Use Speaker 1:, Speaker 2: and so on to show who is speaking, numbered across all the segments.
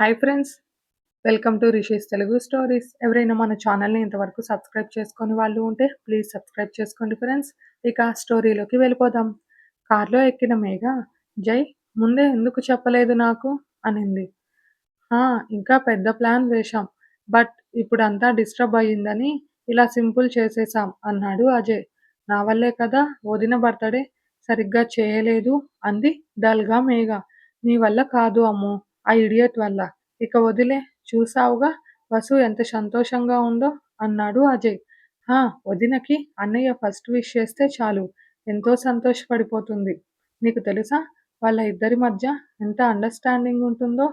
Speaker 1: Hi friends welcome to Rishi's Telugu stories ఎవరైనా మన ఛానల్ని ఇంతవరకు సబ్స్క్రైబ్ చేసుకొని వాళ్ళు ఉంటే ప్లీజ్ సబ్స్క్రైబ్ చేసుకోండి ఫ్రెండ్స్ ఇక స్టోరీలోకి వెళ్ళిపోదాం. కార్లో ఎక్కిన మేఘ జై ముందే ఎందుకు చెప్పలేదు నాకు? అనింది. ఇంకా పెద్ద ప్లాన్ వేశాం బట్ ఇప్పుడు అంతా డిస్టర్బ్ అయ్యిందని ఇలా సింపుల్ చేసేసాం అన్నాడు అజయ్. నా వల్లే కదా వదిన బర్త్డే సరిగ్గా చేయలేదు అంది డల్గా మేఘ. నీ వల్ల కాదు అమ్మో ఆ ఇడియట్ వల్ల. ఇక వదిలే చూసావుగా? వసు ఎంత సంతోషంగా ఉందో అన్నాడు అజయ్. హా వదినకి అన్నయ్య ఫస్ట్ విష్ చేస్తే చాలు. ఎంతో సంతోషపడిపోతుంది. నీకు తెలుసా? వాళ్ళ ఇద్దరి మధ్య ఎంత అండర్స్టాండింగ్ ఉంటుందో?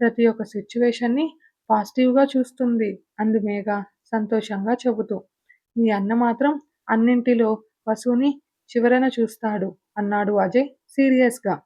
Speaker 1: ప్రతి ఒక్క సిచ్యువేషన్ని పాజిటివ్గా చూస్తుంది. అంది మేఘ సంతోషంగా చెబుతూ. మీ అన్న మాత్రం అన్నింటిలో వసుని చివరన చూస్తాడు అన్నాడు అజయ్ సీరియస్గా.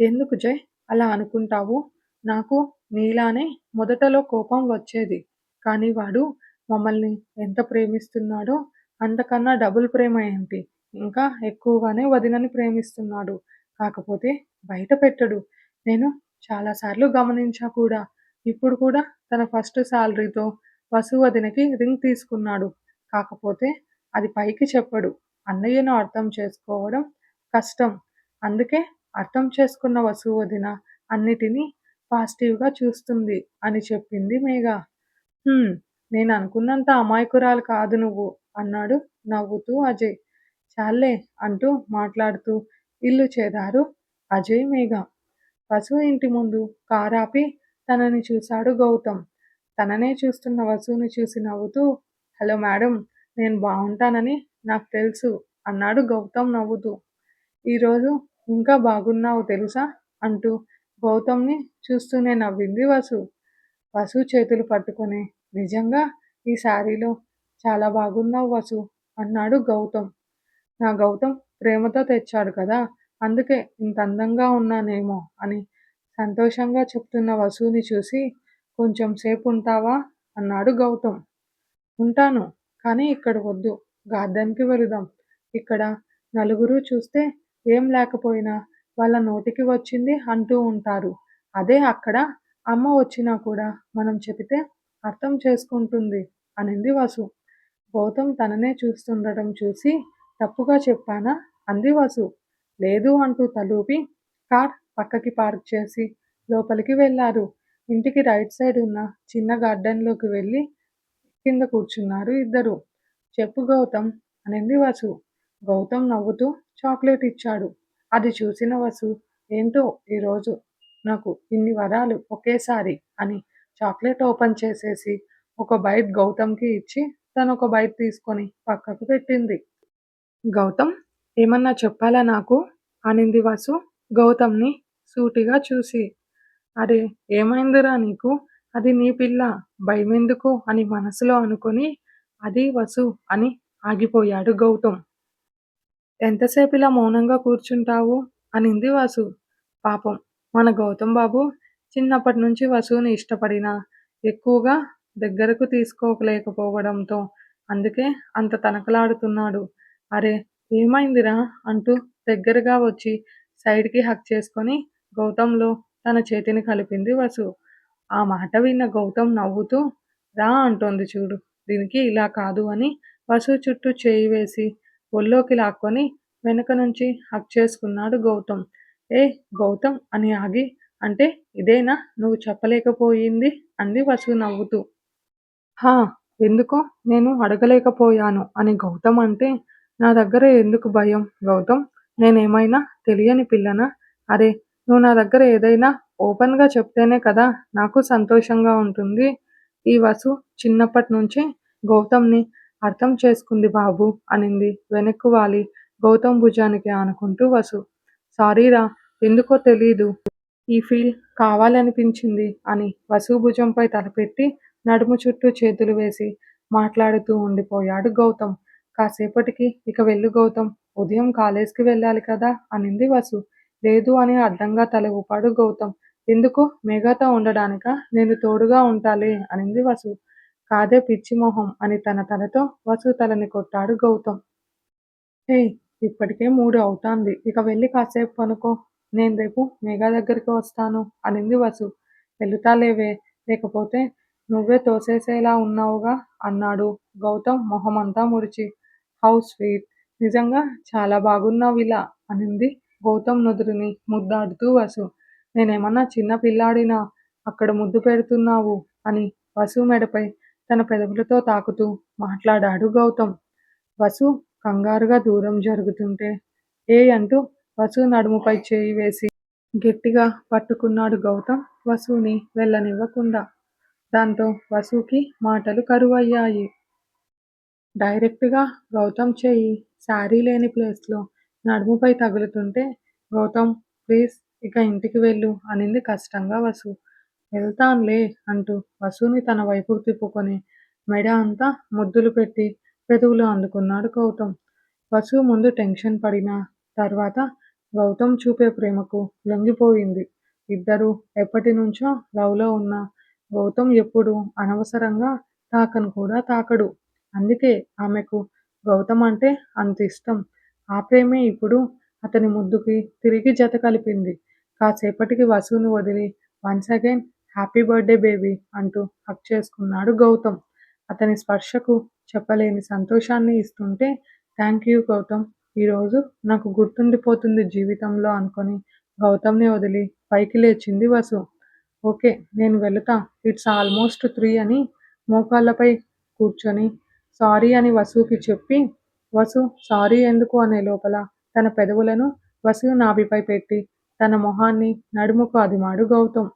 Speaker 1: ఎందుకు జయ్? అలా అనుకుంటావు? నాకు నీలానే మొదటలో కోపం వచ్చేది. కానీ వాడు మమ్మల్ని ఎంత ప్రేమిస్తున్నాడో అంతకన్నా డబుల్ ప్రేమ ఏంటి? ఇంకా ఎక్కువగానే వదినని ప్రేమిస్తున్నాడు. కాకపోతే బయట పెట్టడు. నేను చాలాసార్లు గమనించా కూడా. ఇప్పుడు కూడా తన ఫస్ట్ శాలరీతో వసు వదినకి రింగ్ తీసుకున్నాడు. కాకపోతే అది పైకి చెప్పడు. అన్నయ్యను అర్థం చేసుకోవడం కష్టం. అందుకే అర్థం చేసుకున్న వసు వదిన అన్నిటినీ పాజిటివ్గా చూస్తుంది అని చెప్పింది మేఘ. నేను అనుకున్నంత అమాయకురాలు కాదు నువ్వు అన్నాడు నవ్వుతూ అజయ్. చాలే అంటూ మాట్లాడుతూ ఇల్లు చేరారు అజయ్ మేఘ. వసు ఇంటి ముందు కారాపి తనని చూశాడు గౌతమ్. తననే చూస్తున్న వసుని చూసి నవ్వుతూ హలో మేడం నేను బాగుంటానని నాకు తెలుసు అన్నాడు గౌతమ్ నవ్వుతూ. ఈరోజు ఇంకా బాగున్నావు తెలుసా? అంటూ గౌతమ్ని చూస్తూనే నవ్వింది వసు. వసు చేతులు పట్టుకొని నిజంగా ఈ శారీలో చాలా బాగున్నావు వసు అన్నాడు గౌతమ్. నా గౌతమ్ ప్రేమతో తెచ్చాడు కదా అందుకే ఇంత అందంగా ఉన్నానేమో అని సంతోషంగా చెప్తున్న వసుని చూసి కొంచెం సేపు ఉంటావా? అన్నాడు గౌతమ్. ఉంటాను కానీ ఇక్కడ వద్దు గార్డెన్కి వెళదాం. ఇక్కడ నలుగురు చూస్తే ఏం లేకపోయినా వాళ్ళ నోటికి వచ్చింది అంటూ ఉంటారు. అదే అక్కడ అమ్మ వచ్చినా కూడా మనం చెబితే అర్థం చేసుకుంటుంది అనింది వసు. గౌతమ్ తననే చూస్తుండటం చూసి తప్పుగా చెప్పానా? అంది వసు. లేదు అంటూ తలూపి కార్ పక్కకి పార్క్ చేసి లోపలికి వెళ్ళారు. ఇంటికి రైట్ సైడ్ ఉన్న చిన్న గార్డెన్లోకి వెళ్ళి కింద కూర్చున్నారు ఇద్దరు. చెప్పు గౌతమ్ అనింది వసు. గౌతమ్ నవ్వుతూ చాక్లెట్ ఇచ్చాడు. అది చూసిన వసు ఏంటో ఈరోజు నాకు ఇన్ని వరాలు ఒకేసారి అని చాక్లెట్ ఓపెన్ చేసేసి ఒక బైట్ గౌతమ్కి ఇచ్చి తను ఒక బైట్ తీసుకొని పక్కకు పెట్టింది. గౌతమ్ ఏమన్నా చెప్పాలా నాకు? అనింది వసు గౌతమ్ని సూటిగా చూసి. అరే ఏమైందిరా నీకు? అది నీ పిల్ల. భయమెందుకు? అని మనసులో అనుకొని అది వసు అని ఆగిపోయాడు గౌతమ్. ఎంతసేపు ఇలా మౌనంగా కూర్చుంటావు? అనింది వసు. పాపం. మన గౌతమ్ బాబు చిన్నప్పటి నుంచి వసుని ఇష్టపడినా ఎక్కువగా దగ్గరకు తీసుకోలేకపోవడంతో అందుకే అంత తనకలాడుతున్నాడు. అరే ఏమైందిరా? అంటూ దగ్గరగా వచ్చి సైడ్కి హక్ చేసుకొని గౌతంలో తన చేతిని కలిపింది వసు. ఆ మాట విన్న గౌతమ్ నవ్వుతూ రా అంటోంది చూడు. దీనికి ఇలా కాదు అని వసు చుట్టూ చేయి వేసి ఒళ్ళోకి లాక్కొని వెనుక నుంచి హక్ చేసుకున్నాడు గౌతమ్. ఏ గౌతమ్ అని ఆగి అంటే ఇదేనా? నువ్వు చెప్పలేకపోయింది? అంది వసు నవ్వుతూ. హా ఎందుకో? నేను అడగలేకపోయాను అని గౌతమ్ అంటే నా దగ్గర ఎందుకు భయం గౌతమ్? నేనేమైనా తెలియని పిల్లనా? అరే నువ్వు నా దగ్గర ఏదైనా ఓపెన్గా చెప్తేనే కదా నాకు సంతోషంగా ఉంటుంది. ఈ వసు చిన్నప్పటి నుంచే గౌతమ్ని అర్థం చేసుకుంది బాబు అనింది. వెనక్కు వాలి. గౌతమ్ భుజానికి ఆనుకుంటూ వసు. సారీరా ఎందుకో తెలీదు. ఈ ఫీల్ కావాలనిపించింది అని వసు భుజంపై తలపెట్టి నడుము చుట్టూ చేతులు వేసి మాట్లాడుతూ ఉండిపోయాడు గౌతమ్. కాసేపటికి ఇక వెళ్ళు గౌతమ్ ఉదయం కాలేజ్కి వెళ్ళాలి కదా అనింది వసు. లేదు అని అడ్డంగా తల ఊపాడు గౌతమ్. ఎందుకు? మేఘతో ఉండడానిక? నేను తోడుగా ఉంటాలే అనింది వసు. కాదే పిచ్చి మొహం అని తన తలతో వసు తలని కొట్టాడు గౌతమ్ ఏయ్ ఇప్పటికే మూడు అవుతాంది ఇక వెళ్ళి కాసేపు పనుకో నేను రేపు మేఘా దగ్గరికి వస్తాను అనింది వసు వెళుతాలేవే లేకపోతే నువ్వే తోసేసేలా ఉన్నావుగా అన్నాడు గౌతమ్ మొహమంతా ముడిచి. How sweet! నిజంగా చాలా బాగున్నావు ఇలా అనింది గౌతమ్ నుదురుని ముద్దాడుతూ వసు. నేనేమన్నా చిన్న పిల్లాడినా అక్కడ ముద్దు పెడుతున్నావు అని వసు మెడపై తన పెదవులతో తాకుతూ మాట్లాడాడు గౌతమ్. వసు కంగారుగా దూరం జరుగుతుంటే ఏ అంటూ వసు నడుముపై చేయి వేసి గట్టిగా పట్టుకున్నాడు గౌతమ్ వసుని వెళ్ళనివ్వకుండా. దాంతో వసుకి మాటలు కరువయ్యాయి. డైరెక్ట్గా గౌతమ్ చేయి శారీ లేని ప్లేస్లో నడుముపై తగులుతుంటే గౌతమ్ ప్లీజ్ ఇక ఇంటికి వెళ్ళు అనింది కష్టంగా వసు. వెళ్తాన్లే అంటూ వసుని తన వైపుకు తిప్పుకొని మెడ అంతా ముద్దులు పెట్టి పెదవులు అందుకున్నాడు గౌతమ్. వసు ముందు టెన్షన్ పడినా తర్వాత గౌతమ్ చూపే ప్రేమకు లొంగిపోయింది. ఇద్దరూ ఎప్పటి నుంచో లవ్లో ఉన్న గౌతమ్ ఎప్పుడూ అనవసరంగా తాకను కూడా తాకడు. అందుకే ఆమెకు గౌతమ్ అంటే అంత ఇష్టం. ఆ ప్రేమే ఇప్పుడు అతని ముద్దుకి తిరిగి జత కలిపింది. కాసేపటికి వసువును వదిలి once again happy birthday baby అంటూ హగ్ చేసుకున్నాడు గౌతమ్. అతని స్పర్శకు చెప్పలేని సంతోషాన్ని ఇస్తుంటే థ్యాంక్ యూ గౌతమ్. ఈరోజు నాకు గుర్తుండిపోతుంది జీవితంలో అనుకొని గౌతమ్ని వదిలి పైకి లేచింది వసు. ఓకే నేను వెళుతా ఇట్స్ ఆల్మోస్ట్ త్రీ అని మోకాళ్ళపై కూర్చొని సారీ అని వసుకి చెప్పి వసు సారీ ఎందుకు అనే లోపల తన పెదవులను వసు నాభిపై పెట్టి తన మొహాన్ని నడుముకు అదిమాడు గౌతమ్.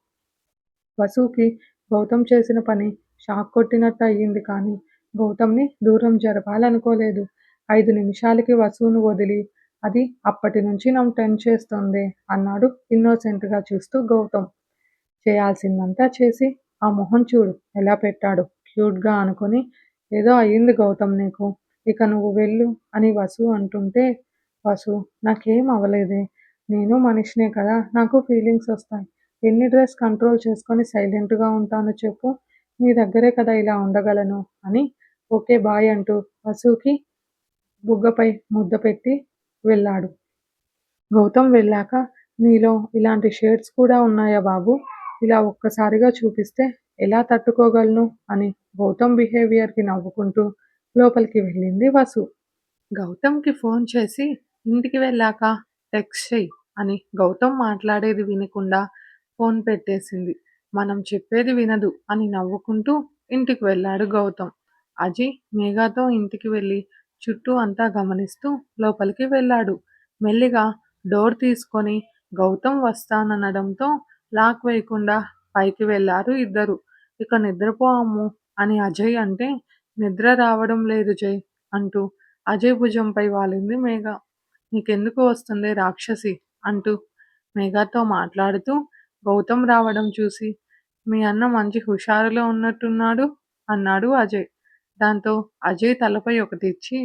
Speaker 1: వసుకి గౌతమ్ చేసిన పని షాక్ కొట్టినట్టు అయ్యింది కానీ గౌతమ్ని దూరం జరపాలనుకోలేదు. ఐదు నిమిషాలకి వసువును వదిలి అది అప్పటి నుంచి నన్ను టెన్ చేస్తోందే అన్నాడు ఇన్నోసెంట్గా చూస్తూ గౌతమ్. చేయాల్సిందంతా చేసి ఆ మొహం చూడు ఎలా పెట్టాడు క్యూట్గా అనుకుని అనుకొని ఏదో అయింది గౌతమ్ నీకు. ఇక నువ్వు వెళ్ళు అని వసు అంటుంటే వసు నాకేం అవ్వలేదే నేను మనిషినే కదా నాకు ఫీలింగ్స్ వస్తాయి. ఎన్ని డ్రెస్ కంట్రోల్ చేసుకొని సైలెంట్గా ఉంటానో ఉంటాను చెప్పు. నీ దగ్గరే కదా ఇలా ఉండగలను అని ఓకే బాయ్ అంటూ వసుకి బుగ్గపై ముద్ద పెట్టి వెళ్ళాడు. గౌతమ్ వెళ్ళాక నీలో ఇలాంటి షేడ్స్ కూడా ఉన్నాయా బాబు ఇలా ఒక్కసారిగా చూపిస్తే ఎలా తట్టుకోగలను అని గౌతమ్ బిహేవియర్కి నవ్వుకుంటూ లోపలికి వెళ్ళింది వసు. గౌతమ్కి ఫోన్ చేసి ఇంటికి వెళ్ళాక టెక్స్ట్ చెయ్యి అని గౌతమ్ మాట్లాడేది వినకుండా ఫోన్ పెట్టేసింది. మనం చెప్పేది వినదు అని నవ్వుకుంటూ ఇంటికి వెళ్ళాడు గౌతమ్. అజయ్ మేఘాతో ఇంటికి వెళ్ళి చుట్టూ అంతా గమనిస్తూ లోపలికి వెళ్ళాడు. మెల్లిగా డోర్ తీసుకొని గౌతమ్ వస్తాననడంతో లాక్ వేయకుండా పైకి వెళ్ళారు ఇద్దరూ. ఇక నిద్రపో అమ్మూ అని అజయ్ అంటే నిద్ర రావడం లేదు జయ్ అంటూ అజయ్ భుజంపై వాలింది మేఘ. నీకెందుకు వస్తుందే రాక్షసి అంటూ మేఘాతో మాట్లాడుతూ గౌతమ్ రావడం చూసి మీ అన్న మంచి హుషారులో ఉన్నట్టున్నాడు అన్నాడు అజయ్. దాంతో అజయ్ తలపై ఒకటి ఇచ్చి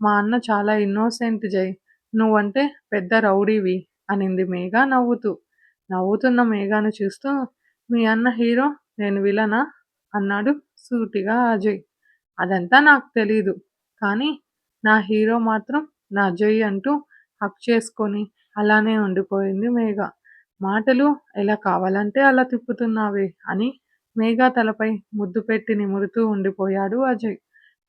Speaker 1: మా అన్న చాలా ఇన్నోసెంట్ జయ్ నువ్వంటే పెద్ద రౌడీవి అనింది మేఘ నవ్వుతూ. నవ్వుతున్న మేఘాను చూస్తూ మీ అన్న హీరో నేను విలనా అన్నాడు సూటిగా అజయ్. అదంతా నాకు తెలీదు. కానీ నా హీరో మాత్రం నా జయ్ అంటూ హక్ చేసుకొని అలానే ఉండిపోయింది మేఘ. మాటలు ఎలా కావాలంటే అలా తిప్పుతున్నావే అని మేఘ తలపై ముద్దు పెట్టి నిమురుతూ ఉండిపోయాడు అజయ్.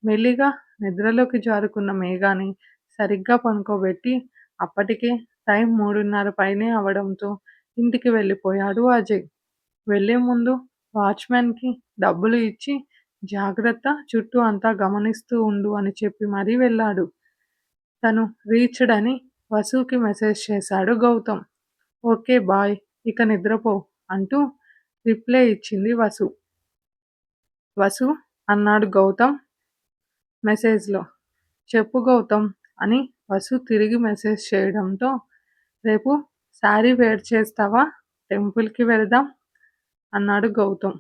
Speaker 1: మెల్లిగా నిద్రలోకి జారుకున్న మేఘాని సరిగ్గా పనుకోబెట్టి అప్పటికే టైం మూడున్నర పైనే అవడంతో ఇంటికి వెళ్ళిపోయాడు అజయ్. వెళ్ళే ముందు వాచ్మెన్కి డబ్బులు ఇచ్చి జాగ్రత్త చుట్టూ అంతా గమనిస్తూ ఉండు అని చెప్పి మరీ వెళ్ళాడు. తను రీచ్డ్ అని వసుకి మెసేజ్ చేశాడు గౌతమ్. ఓకే బాయ్ ఇక నిద్రపో అంటూ రిప్లై ఇచ్చింది వసు. వసు అన్నాడు గౌతమ్ మెసేజ్లో చెప్పు గౌతమ్ అని వసు తిరిగి మెసేజ్ చేయడంతో రేపు శారీ వేర్ చేస్తావా టెంపుల్కి వెళదాం అన్నాడు గౌతమ్.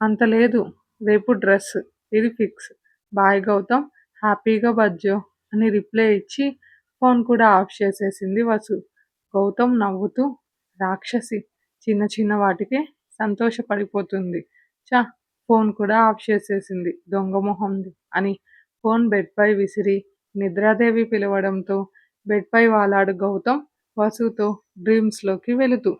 Speaker 1: అంత లేదు రేపు డ్రెస్ ఇది ఫిక్స్ బాయ్ గౌతమ్ హ్యాపీగా బజ్జో అని రిప్లై ఇచ్చి ఫోన్ కూడా ఆఫ్ చేసేసింది వసు. గౌతమ్ నవ్వుతూ రాక్షసి చిన్న చిన్న వాటికే సంతోషపడిపోతుంది. చా ఫోన్ కూడా ఆఫ్ చేసేసింది దొంగ మొహంది అని ఫోన్ బెడ్పై విసిరి నిద్రాదేవి పిలవడంతో బెడ్పై వాలాడు గౌతమ్ వసుతో డ్రీమ్స్లోకి వెళుతూ.